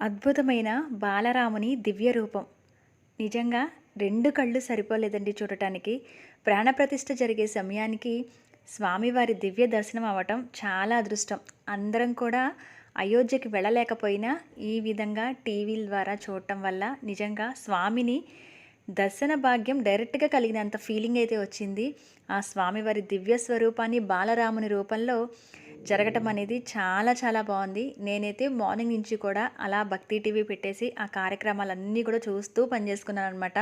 అద్భుతమైన బాలరాముని దివ్య రూపం నిజంగా రెండు కళ్ళు సరిపోలేదండి చూడటానికి. ప్రాణప్రతిష్ఠ జరిగే సమయానికి స్వామివారి దివ్య దర్శనం అవ్వటం చాలా అదృష్టం. అందరం కూడా అయోధ్యకి వెళ్ళలేకపోయినా ఈ విధంగా టీవీల ద్వారా చూడటం వల్ల నిజంగా స్వామిని దర్శన భాగ్యం డైరెక్ట్గా కలిగినంత ఫీలింగ్ అయితే వచ్చింది. ఆ స్వామివారి దివ్య స్వరూపాన్ని బాలరాముని రూపంలో జరగటం అనేది చాలా చాలా బాగుంది. నేనైతే మార్నింగ్ నుంచి కూడా అలా భక్తి టీవీ పెట్టేసి ఆ కార్యక్రమాలన్నీ కూడా చూస్తూ పనిచేసుకున్నాను అనమాట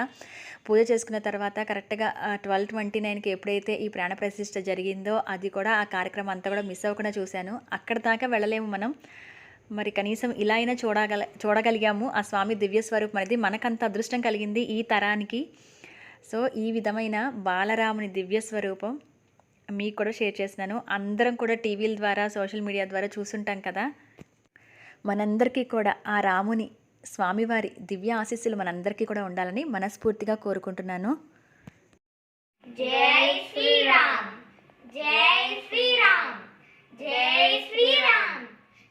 పూజ చేసుకున్న తర్వాత కరెక్ట్గా ట్వెల్వ్ ట్వంటీ నైన్కి ఎప్పుడైతే ఈ ప్రాణ ప్రతిష్ట జరిగిందో అది కూడా ఆ కార్యక్రమం అంతా కూడా మిస్ అవ్వకుండా చూశాను. అక్కడ దాకా వెళ్ళలేము మనం. మరి కనీసం ఇలా అయినా చూడగల చూడగలిగాము. ఆ స్వామి దివ్య స్వరూపం అనేది మనకంత అదృష్టం కలిగింది ఈ తరానికి. సో ఈ విధమైన బాలరాముని దివ్య స్వరూపం మీకు కూడా షేర్ చేస్తున్నాను. అందరం కూడా టీవీల ద్వారా సోషల్ మీడియా ద్వారా చూసుంటాం కదా. మనందరికీ కూడా ఆ రాముని స్వామివారి దివ్య ఆశీస్సులు మనందరికీ కూడా ఉండాలని మనస్ఫూర్తిగా కోరుకుంటున్నాను. జై శ్రీరామ్. జై శ్రీరామ్. జై శ్రీరామ్.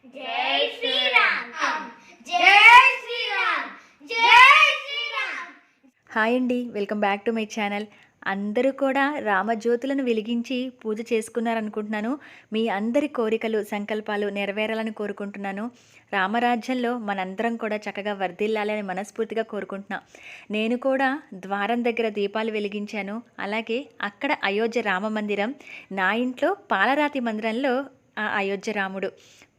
జై శ్రీరామ్. జై శ్రీరామ్. జై శ్రీరామ్. హాయ్ అండి. Welcome back to my channel. అందరూ కూడా రామజ్యోతులను వెలిగించి పూజ చేసుకున్నారనుకుంటున్నాను. మీ అందరి కోరికలు సంకల్పాలు నెరవేరాలని కోరుకుంటున్నాను. రామరాజ్యంలో మనందరం కూడా చక్కగా వర్ధిల్లాలని మనస్ఫూర్తిగా కోరుకుంటున్నా. నేను కూడా ద్వారం దగ్గర దీపాలు వెలిగించాను. అలాగే అక్కడ అయోధ్య రామ మందిరం నా ఇంట్లో పాలరాతి మందిరంలో ఆ అయోధ్య రాముడు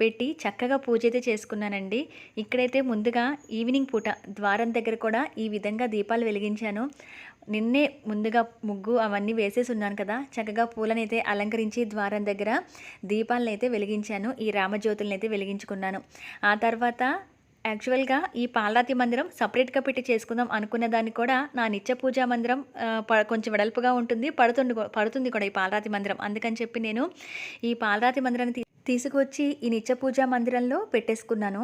పెట్టి చక్కగా పూజ అయితే చేసుకున్నానండి. ఇక్కడైతే ముందుగా ఈవినింగ్ పూట ద్వారం దగ్గర కూడా ఈ విధంగా దీపాలు వెలిగించాను. నిన్నే ముందుగా ముగ్గు అవన్నీ వేసేసి ఉన్నాను కదా. చక్కగా పూలను అయితే అలంకరించి ద్వారం దగ్గర దీపాలను అయితే వెలిగించాను. ఈ రామజ్యోతులను అయితే వెలిగించుకున్నాను. ఆ తర్వాత యాక్చువల్గా ఈ పాలరాతి మందిరం సపరేట్గా పెట్టి చేసుకుందాం అనుకునే దాన్ని కూడా నా నిత్య పూజా మందిరం ప- కొంచెం వెడల్పుగా ఉంటుంది. పడుతుంది పడుతుంది కూడా ఈ పాలరాతి మందిరం. అందుకని చెప్పి నేను ఈ పాలరాతి మందిరాన్ని తీసుకువచ్చి ఈ నిత్య పూజా మందిరంలో పెట్టేసుకున్నాను.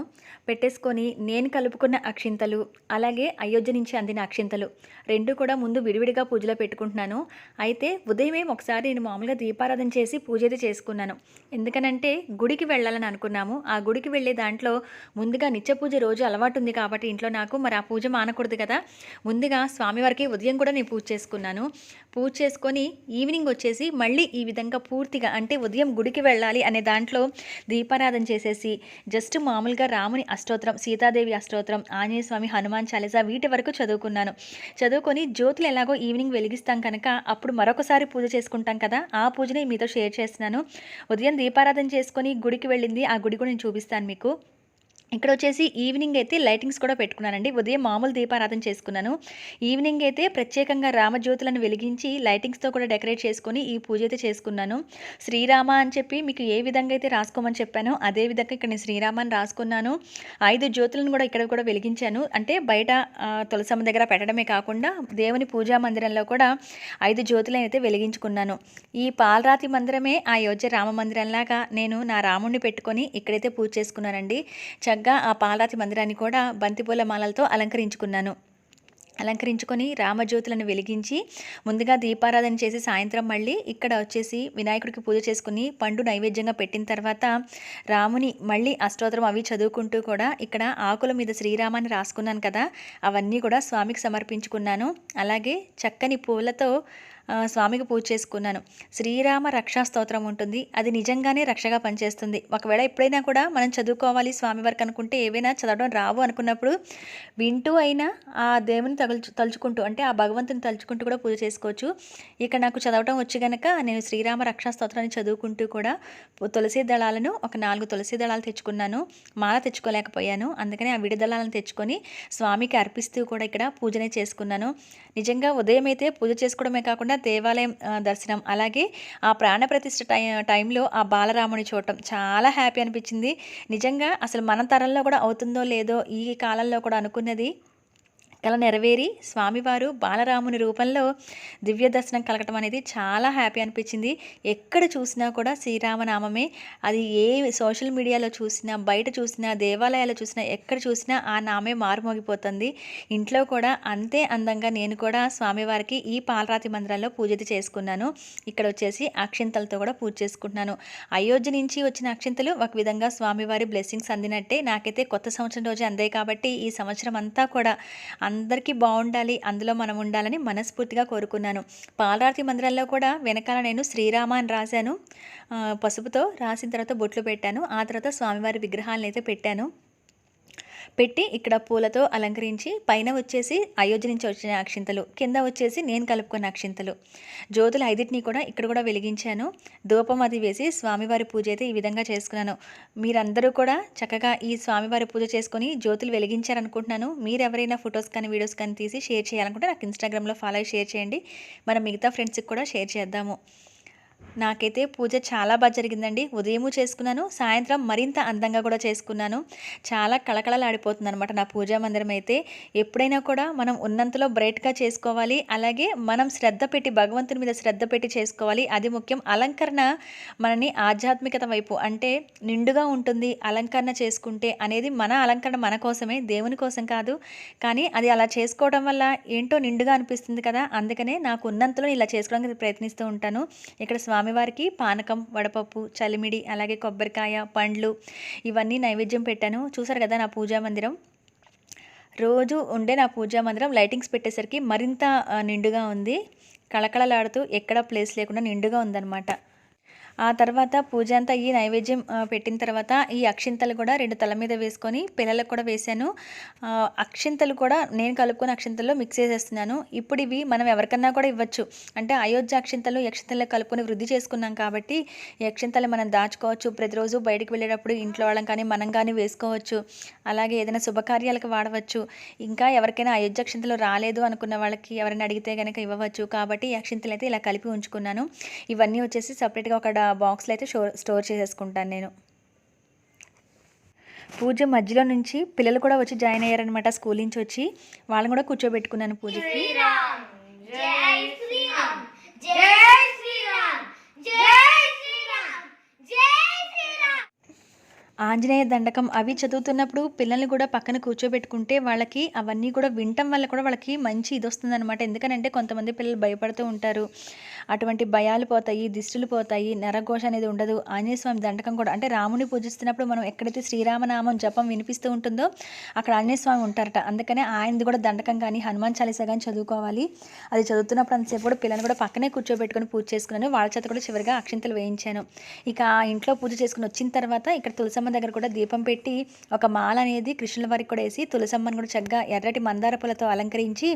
పెట్టేసుకొని నేను కలుపుకున్న అక్షింతలు అలాగే అయోధ్య నుంచి అందిన అక్షింతలు రెండు కూడా ముందు విడివిడిగా పూజలో పెట్టుకుంటున్నాను. అయితే ఉదయమే ఒకసారి నేను మామూలుగా దీపారాధన చేసి పూజ అయితే చేసుకున్నాను. ఎందుకనంటే గుడికి వెళ్ళాలని అనుకున్నాము. ఆ గుడికి వెళ్ళే దాంట్లో ముందుగా నిత్య పూజ రోజు అలవాటు ఉంది కాబట్టి ఇంట్లో నాకు మరి ఆ పూజ మానకూడదు కదా. ముందుగా స్వామివారికి ఉదయం కూడా నేను పూజ చేసుకున్నాను. పూజ చేసుకొని ఈవినింగ్ వచ్చేసి మళ్ళీ ఈ విధంగా పూర్తిగా అంటే ఉదయం గుడికి వెళ్ళాలి అనే దాంట్లో దీపారాధన చేసేసి జస్ట్ మామూలుగా రాముని అష్టోత్రం సీతాదేవి అష్టోత్రం ఆంజనేయ స్వామి హనుమాన్ చాలీసా వీటి వరకు చదువుకున్నాను. చదువుకొని జ్యోతులు ఎలాగో ఈవినింగ్ వెలిగిస్తాం కనుక అప్పుడు మరొకసారి పూజ చేసుకుంటాం కదా ఆ పూజని మీతో షేర్ చేస్తున్నాను. ఉదయం దీపారాధన చేసుకొని గుడికి వెళ్ళింది ఆ గుడి కూడా నేను చూపిస్తాను మీకు. ఇక్కడ వచ్చేసి ఈవినింగ్ అయితే లైటింగ్స్ కూడా పెట్టుకున్నానండి. ఉదయం మామూలు దీపారాధన చేసుకున్నాను. ఈవినింగ్ అయితే ప్రత్యేకంగా రామజ్యోతులను వెలిగించి లైటింగ్స్తో కూడా డెకరేట్ చేసుకొని ఈ పూజ అయితే చేసుకున్నాను. శ్రీరామ అని చెప్పి మీకు ఏ విధంగా అయితే రాసుకోమని చెప్పానో అదే విధంగా ఇక్కడ నేను శ్రీరామాన్ని రాసుకున్నాను. ఐదు జ్యోతులను కూడా ఇక్కడ కూడా వెలిగించాను. అంటే బయట తులసమ్మ దగ్గర పెట్టడమే కాకుండా దేవుని పూజా మందిరంలో కూడా ఐదు జ్యోతులను అయితే వెలిగించుకున్నాను. ఈ పాలరాతి మందిరమే ఆ అయోధ్య రామ మందిరంలాగా నేను నా రాముడిని పెట్టుకొని ఇక్కడైతే పూజ చేసుకున్నానండి. చక్కగా ఆ పాలరాతి మందిరాన్ని కూడా బంతిపూల మాలలతో అలంకరించుకున్నాను. అలంకరించుకొని రామజ్యోతులను వెలిగించి ముందుగా దీపారాధన చేసి సాయంత్రం మళ్ళీ ఇక్కడ వచ్చేసి వినాయకుడికి పూజ చేసుకుని పండు నైవేద్యంగా పెట్టిన తర్వాత రాముని మళ్ళీ అష్టోత్తరం అవి చదువుకుంటూ కూడా ఇక్కడ ఆకుల మీద శ్రీరామాన్ని రాసుకున్నాను కదా అవన్నీ కూడా స్వామికి సమర్పించుకున్నాను. అలాగే చక్కని పూలతో స్వామికి పూజ చేసుకున్నాను. శ్రీరామ రక్షా స్తోత్రం ఉంటుంది. అది నిజంగానే రక్షగా పనిచేస్తుంది. ఒకవేళ ఎప్పుడైనా కూడా మనం చదువుకోవాలి స్వామి వరకు అనుకుంటే ఏవైనా చదవడం రావు అనుకున్నప్పుడు వింటూ అయినా ఆ దేవుని తగులు తలుచుకుంటూ అంటే ఆ భగవంతుని తలుచుకుంటూ కూడా పూజ చేసుకోవచ్చు. ఇక నాకు చదవటం వచ్చి గనక నేను శ్రీరామ రక్షా స్తోత్రాన్ని చదువుకుంటూ కూడా తులసి దళాలను ఒక నాలుగు తులసి దళాలు తెచ్చుకున్నాను. మాల తెచ్చుకోలేకపోయాను. అందుకని ఆ విడిదళాలను తెచ్చుకొని స్వామికి అర్పిస్తూ కూడా ఇక్కడ పూజనే చేసుకున్నాను. నిజంగా ఉదయం అయితే పూజ చేసుకోవడమే కాకుండా దేవాలయం దర్శనం. అలాగే ఆ ప్రాణప్రతిష్ఠ టై టైంలో ఆ బాలరాముని చూడటం చాలా హ్యాపీ అనిపించింది. నిజంగా అసలు మన తరంలో కూడా అవుతుందో లేదో ఈ కాలంలో కూడా అనుకున్నది. కల నెరవేరి స్వామివారు బాలరాముని రూపంలో దివ్య దర్శనం కలగటం అనేది చాలా హ్యాపీ అనిపించింది. ఎక్కడ చూసినా కూడా శ్రీరామనామమే. అది ఏ సోషల్ మీడియాలో చూసినా బయట చూసినా దేవాలయాలు చూసినా ఎక్కడ చూసినా ఆ నామే మారుమోగిపోతుంది. ఇంట్లో కూడా అంతే అందంగా నేను కూడా స్వామివారికి ఈ పాలరాతి మందిరాల్లో పూజ చేసుకున్నాను. ఇక్కడ వచ్చేసి అక్షింతలతో కూడా పూజ చేసుకుంటున్నాను. అయోధ్య నుంచి వచ్చిన అక్షింతలు ఒక విధంగా స్వామివారి బ్లెస్సింగ్స్ అందినట్టే. నాకైతే కొత్త సంవత్సరం రోజే అందాయి కాబట్టి ఈ సంవత్సరం అంతా కూడా అందరికీ బాగుండాలి అందులో మనం ఉండాలని మనస్ఫూర్తిగా కోరుకున్నాను. పాలరాతి మందిరాల్లో కూడా వెనకాల నేను శ్రీరామ అని రాశాను. పసుపుతో రాసిన తర్వాత బొట్లు పెట్టాను. ఆ తర్వాత స్వామివారి విగ్రహాలను అయితే పెట్టాను. పెట్టి ఇక్కడ పూలతో అలంకరించి పైన వచ్చేసి అయోధ్య నుంచి వచ్చిన అక్షింతలు కింద వచ్చేసి నేను కలుపుకున్న అక్షింతలు. జ్యోతులు ఐదింటిని కూడా ఇక్కడ కూడా వెలిగించాను. ధూపం అది వేసి స్వామివారి పూజ అయితే ఈ విధంగా చేసుకున్నాను. మీరందరూ కూడా చక్కగా ఈ స్వామివారి పూజ చేసుకొని జ్యోతులు వెలిగించారనుకుంటున్నాను మీరు ఎవరైనా ఫొటోస్ కానీ వీడియోస్ కానీ తీసి షేర్ చేయాలనుకుంటే నాకు ఇన్స్టాగ్రామ్లో ఫాలో షేర్ చేయండి. మనం మిగతా ఫ్రెండ్స్కి కూడా షేర్ చేద్దాము. నాకైతే పూజ చాలా బాగా జరిగిందండి. ఉదయము చేసుకున్నాను సాయంత్రం మరింత అందంగా కూడా చేసుకున్నాను. చాలా కళకళలాడిపోతుంది అనమాట నా పూజా మందిరం అయితే. ఎప్పుడైనా కూడా మనం ఉన్నంతలో బ్రైట్గా చేసుకోవాలి అలాగే మనం శ్రద్ధ పెట్టి భగవంతుని మీద శ్రద్ధ పెట్టి చేసుకోవాలి. అది ముఖ్యం. అలంకరణ మనని ఆధ్యాత్మికత వైపు అంటే నిండుగా ఉంటుంది అలంకరణ చేసుకుంటే అనేది మన అలంకరణ మన కోసమే దేవుని కోసం కాదు. కానీ అది అలా చేసుకోవడం వల్ల ఏంటో నిండుగా అనిపిస్తుంది కదా. అందుకనే నాకు ఉన్నంతలో ఇలా చేసుకోవడానికి ప్రయత్నిస్తూ ఉంటాను. ఇక్కడ స్వామివారికి పానకం వడపప్పు చలిమిడి అలాగే కొబ్బరికాయ పండ్లు ఇవన్నీ నైవేద్యం పెట్టాను. చూసారు కదా నా పూజా మందిరం? రోజు ఉండే నా పూజా మందిరం లైటింగ్స్ పెట్టేసరికి మరింత నిండుగా ఉంది. కళకళలాడుతూ ఎక్కడ ప్లేస్ లేకుండా నిండుగా ఉందన్నమాట. ఆ తర్వాత పూజ అంతా ఈ నైవేద్యం పెట్టిన తర్వాత ఈ అక్షింతలు కూడా రెండు తల మీద వేసుకొని పిల్లలకు కూడా వేశాను. అక్షింతలు కూడా నేను కలుపుకున్న అక్షింతల్లో మిక్స్ చేసేస్తున్నాను. ఇప్పుడు ఇవి మనం ఎవరికన్నా కూడా ఇవ్వచ్చు. అంటే అయోధ్య అక్షింతలు యక్షింతలు కలుపుకొని వృద్ధి చేసుకున్నాం కాబట్టి యక్షింతలు మనం దాచుకోవచ్చు. ప్రతిరోజు బయటికి వెళ్ళేటప్పుడు ఇంట్లో వాళ్ళం కానీ మనం కానీ వేసుకోవచ్చు. అలాగే ఏదైనా శుభకార్యాలకు వాడవచ్చు. ఇంకా ఎవరికైనా అయోధ్య అక్షింతలు రాలేదు అనుకున్న వాళ్ళకి ఎవరైనా అడిగితే కనుక ఇవ్వవచ్చు. కాబట్టి అక్షింతలు అయితే ఇలా కలిపి ఉంచుకున్నాను. ఇవన్నీ వచ్చేసి సపరేట్గా ఒక బాక్స్లో అయితే స్టోర్ స్టోర్ చేసేసుకుంటాను నేను. పూజ మధ్యలో నుంచి పిల్లలు కూడా వచ్చి జాయిన్ అయ్యారనమాట స్కూల్ నుంచి వచ్చి. వాళ్ళని కూడా కూర్చోబెట్టుకున్నాను పూజకి. ఆంజనేయ దండకం అవి చదువుతున్నప్పుడు పిల్లల్ని కూడా పక్కన కూర్చోబెట్టుకుంటే వాళ్ళకి అవన్నీ కూడా వినటం వల్ల కూడా వాళ్ళకి మంచి ఇది వస్తుంది అనమాట ఎందుకనంటే కొంతమంది పిల్లలు భయపడుతూ ఉంటారు. అటువంటి భయాలు పోతాయి దిష్టులు పోతాయి నరఘోష అనేది ఉండదు. ఆంజనేయ స్వామి దండకం కూడా అంటే రాముని పూజిస్తున్నప్పుడు మనం ఎక్కడైతే శ్రీరామనామం జపం వినిపిస్తూ ఉంటుందో అక్కడ ఆంజనేయ స్వామి ఉంటారట. అందుకనే ఆయనది కూడా దండకం కానీ హనుమాన్ చాలీసా కానీ చదువుకోవాలి. అది చదువుతున్నప్పుడు అంతసేపు కూడా పిల్లని కూడా పక్కనే కూర్చోబెట్టుకొని పూజ చేసుకున్నాను. వాళ్ళ చేత కూడా చివరిగా అక్షింతలు వేయించాను. ఇక ఆ ఇంట్లో పూజ చేసుకుని వచ్చిన తర్వాత ఇక్కడ తులసమ్మ దగ్గర కూడా దీపం పెట్టి ఒక మాల అనేది కృష్ణుల వారికి కూడా వేసి తులసమ్మని కూడా చక్కగా ఎర్రటి మందార పూలతో అలంకరించి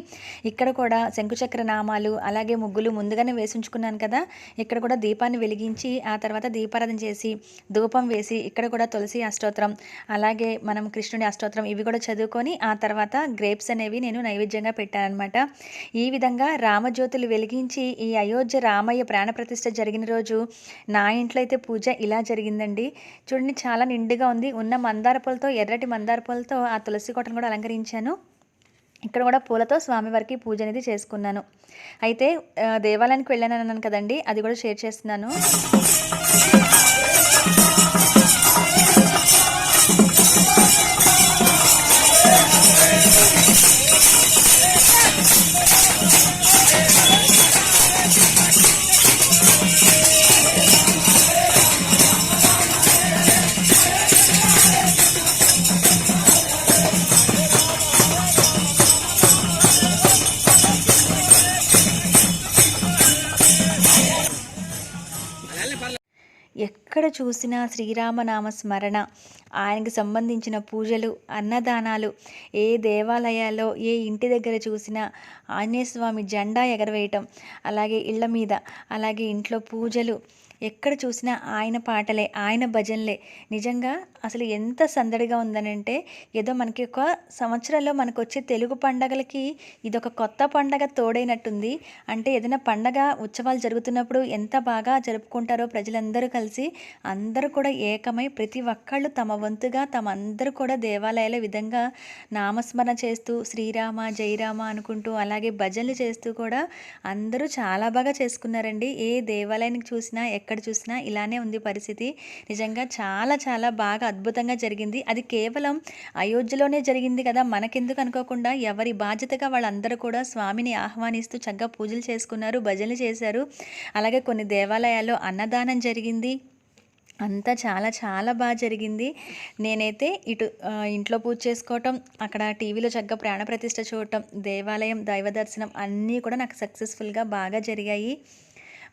ఇక్కడ కూడా శంకుచక్ర నామాలు అలాగే ముగ్గులు ముందుగానే వేసి ఉంచుకున్నాను కదా. ఇక్కడ కూడా దీపాన్ని వెలిగించి ఆ తర్వాత దీపారాధన చేసి ధూపం వేసి ఇక్కడ కూడా తులసి అష్టోత్రం అలాగే మనం కృష్ణుడి అష్టోత్రం ఇవి కూడా చదువుకొని ఆ తర్వాత గ్రేప్స్ అనేవి నేను నైవేద్యంగా పెట్టానమాట ఈ విధంగా రామజ్యోతులు వెలిగించి ఈ అయోధ్య రామయ్య ప్రాణప్రతిష్ఠ జరిగిన రోజు నా ఇంట్లో అయితే పూజ ఇలా జరిగిందండి. చూడండి చాలా నిండుగా ఉంది. ఉన్న మందార పూలతో ఎర్రటి మందార పూలతో ఆ తులసి కోటను కూడా అలంకరించాను. ఇక్కడ కూడా పూలతో స్వామివారికి పూజ అనేది చేసుకున్నాను. అయితే దేవాలయానికి వెళ్ళాను అన్నాను కదండి అది కూడా షేర్ చేస్తున్నాను. చూసినా శ్రీరామనామ స్మరణ ఆయనకు సంబంధించిన పూజలు అన్నదానాలు ఏ దేవాలయాల్లో ఏ ఇంటి దగ్గర చూసినా ఆంజనేయ స్వామి జెండా ఎగరవేయటం అలాగే ఇళ్ళ మీద అలాగే ఇంట్లో పూజలు. ఎక్కడ చూసినా ఆయన పాటలే ఆయన భజనలే. నిజంగా అసలు ఎంత సందడిగా ఉందనంటే ఏదో మనకి ఒక సంవత్సరంలో మనకు వచ్చే తెలుగు పండగలకి ఇదొక కొత్త పండగ తోడైనట్టుంది. అంటే ఏదైనా పండగ ఉత్సవాలు జరుగుతున్నప్పుడు ఎంత బాగా జరుపుకుంటారో ప్రజలందరూ కలిసి అందరూ కూడా ఏకమై ప్రతి ఒక్కళ్ళు తమ వంతుగా తమ అందరూ కూడా దేవాలయాల విధంగా నామస్మరణ చేస్తూ శ్రీరామ జయరామ అనుకుంటూ అలా అలాగే భజనలు చేస్తూ కూడా అందరూ చాలా బాగా చేసుకున్నారండి. ఏ దేవాలయానికి చూసినా ఎక్కడ చూసినా ఇలానే ఉంది పరిస్థితి. నిజంగా చాలా చాలా బాగా అద్భుతంగా జరిగింది. అది కేవలం అయోధ్యలోనే జరిగింది కదా. మనకెందుకు అనుకోకుండా ఎవరి బాధ్యతగా వాళ్ళందరూ కూడా స్వామిని ఆహ్వానిస్తూ చక్కగా పూజలు చేసుకున్నారు భజనలు చేశారు. అలాగే కొన్ని దేవాలయాల్లో అన్నదానం జరిగింది. అంతా చాలా చాలా బాగా జరిగింది. నేనైతే ఇటు ఇంట్లో పూజ చేసుకోవటం అక్కడ టీవీలో చక్కగా ప్రాణప్రతిష్ఠ చూడటం దేవాలయం దైవ దర్శనం అన్నీ కూడా నాకు సక్సెస్ఫుల్గా బాగా జరిగాయి.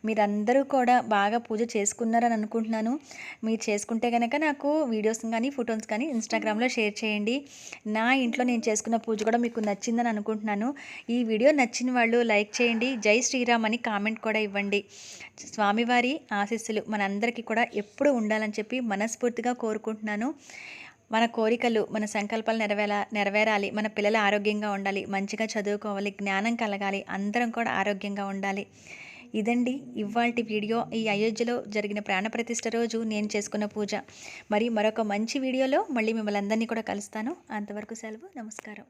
మీరందరూ కూడా బాగా పూజ చేసుకున్నారని అనుకుంటున్నాను. మీరు చేసుకుంటే కనుక నాకు వీడియోస్ కానీ ఫొటోస్ కానీ ఇన్స్టాగ్రామ్లో షేర్ చేయండి. నా ఇంట్లో నేను చేసుకున్న పూజ కూడా మీకు నచ్చిందని అనుకుంటున్నాను. ఈ వీడియో నచ్చిన వాళ్ళు లైక్ చేయండి. జై శ్రీరామ్ అని కామెంట్ కూడా ఇవ్వండి. స్వామివారి ఆశీస్సులు మనందరికీ కూడా ఎప్పుడు ఉండాలని చెప్పి మనస్ఫూర్తిగా కోరుకుంటున్నాను. మన కోరికలు మన సంకల్పాలు నెరవేర నెరవేరాలి. మన పిల్లలు ఆరోగ్యంగా ఉండాలి. మంచిగా చదువుకోవాలి. జ్ఞానం కలగాలి. అందరం కూడా ఆరోగ్యంగా ఉండాలి. ఇదండి ఇవాల్టి వీడియో. ఈ అయోధ్యలో జరిగిన ప్రాణప్రతిష్ఠ రోజు నేను చేసుకున్న పూజ. మరి మరొక మంచి వీడియోలో మళ్ళీ మిమ్మల్ని అందరినీ కూడా కలుస్తాను. అంతవరకు సెలవు. నమస్కారం.